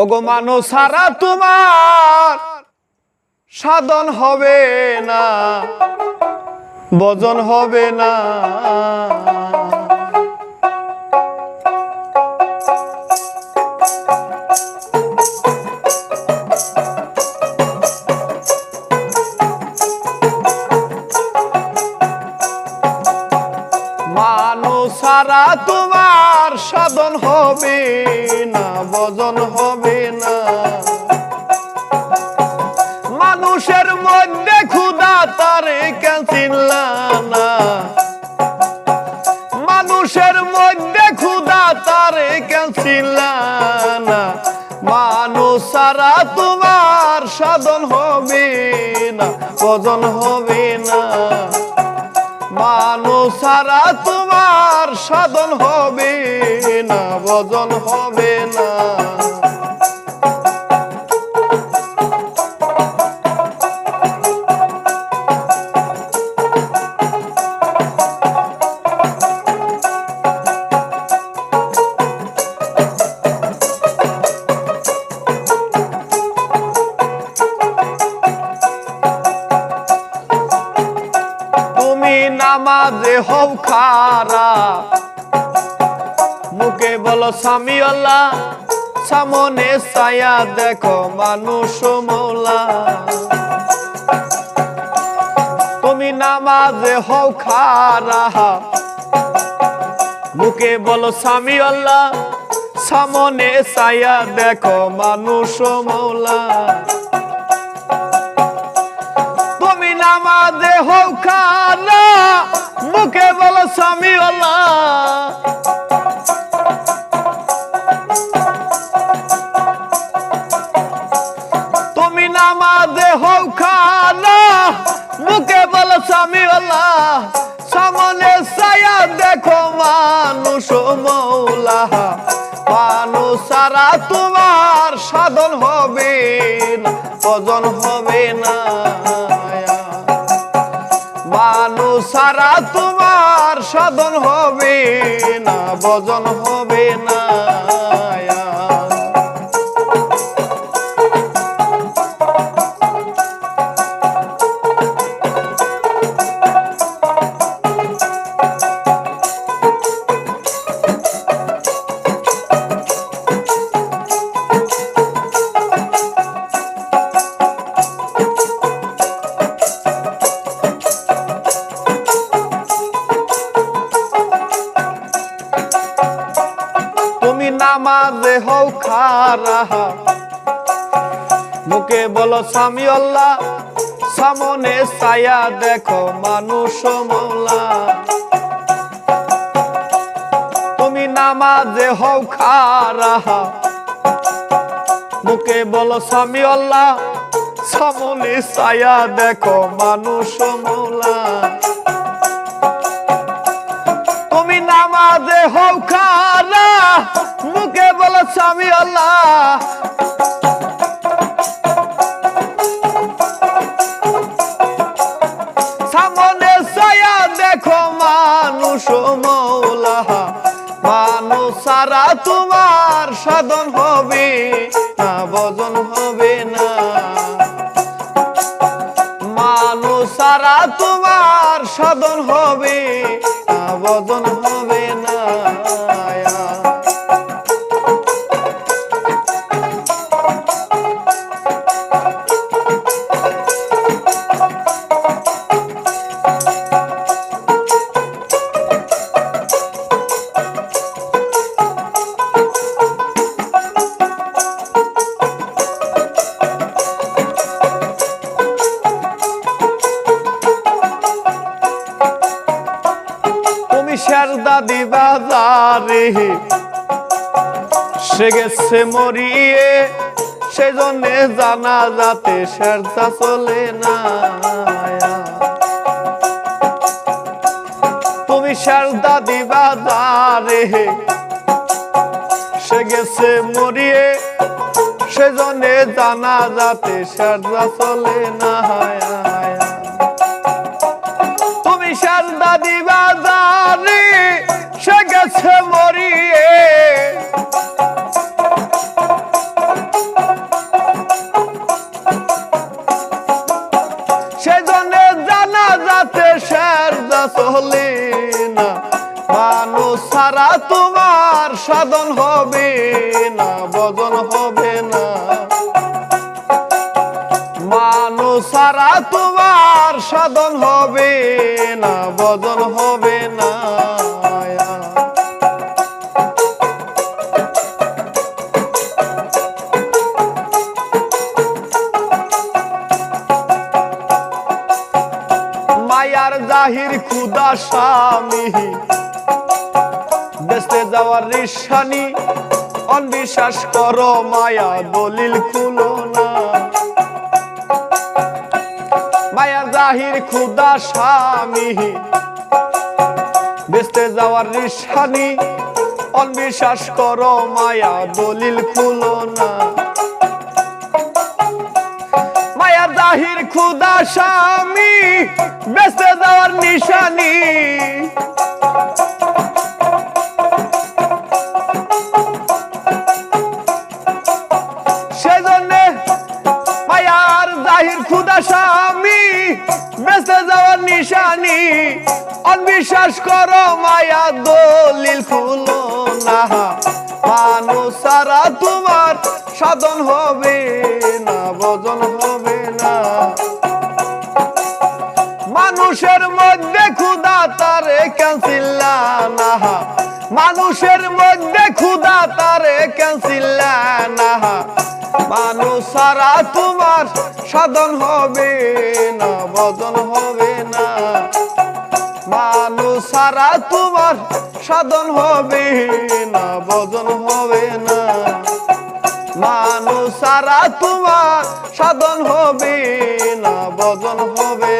ওগো মানো সারা তোমার সাধন হবে না বজন হবে না। সাধন হবে না বজন হবে না। মানুষের মধ্যে ক্ষুদা তারে না? মানুষের মধ্যে ক্ষুদা তারে কেন না? মানুষ সারা তোমার সাধন হবে না বজন হবে না। মানুষ সারা তোমার সাধন হবে না বজন হবে না। নামাজে হও খারা। মুখে বলো, স্বামী আল্লাহ, সামনে ছায়া দেখো মানুষ মৌলা। তুমি নামাজে হও খারা। মুখে বলো, স্বামী আল্লাহ, সামনে ছায়া দেখো মানুষ মৌলা। হোক খানা মুখে বলো স্বামী আল্লাহ। তুমি নামাজে হোক খানা মুখে বলো স্বামী সামনে ছায়া দেখো মানুষ মৌলা, মানুষ সারা তোমার সাধন হবে না, ভজন হবে না। সারা তোমার সাধন হবে না ভজন হবে না। নামাজে হও খারা। মুখে বলো, স্বামী আল্লাহ, সামনে ছায়া দেখো মানুষ মৌলা। তুমি নামাজে হও খারা। মুখে বলো, স্বামী আল্লাহ, সামনে ছায়া দেখো মানুষ মৌলা। তুমি মুখে বলো স্বামী আল্লাহ। সামনে ছায়া দেখো মানুষ মৌলা। মানুষ সারা তোমার সাধন হবে না, ভজন হবে না। মানুষ সারা তোমার সাধন হবে না, ভজন সে গেছে মরিয়ে, সেজন্যে জানা যাতে শেরদা চলে না তুমি শেরদা দিবা যারে সে গেছে মরিয়ে, সেজন্যে জানা যাতে শেরদা চলে না তুমি চলে না। মানুষ সারা তোমার সাধন হবে না বদন হবে না। মানুষ সারা তোমার সাধন হবে না বদন হবে না। জাহির খুদা স্বামী। দেশে যাওয়ার রিসানি অনবিশ্বাস করো মায়া দলিল খুলো না। মায়ার জাহির খুদা স্বামী। বেসতে যাওয়ার রিসানি অনবিশ্বাস করো মায়া দলিল খুলো না। জাহির খুদা স্বামী বেসতে যাওয়ার নিশানি। সেজন্য মায়ার অবিশ্বাস করো মায়া, দলিল খুলো না। মানুষ সারা তোমার সাধন হবে না বজন হবে মানুষের মধ্যে ক্ষুদা তারে ক্যান্সিল্লা না মানুষ সারা তোমার সাধন হবে না বদন হবে না। মানুষ সারা তোমার সাধন হবে না বদন হবে না। মানুষ সারা তোমার সাধন হবে না বদন হবে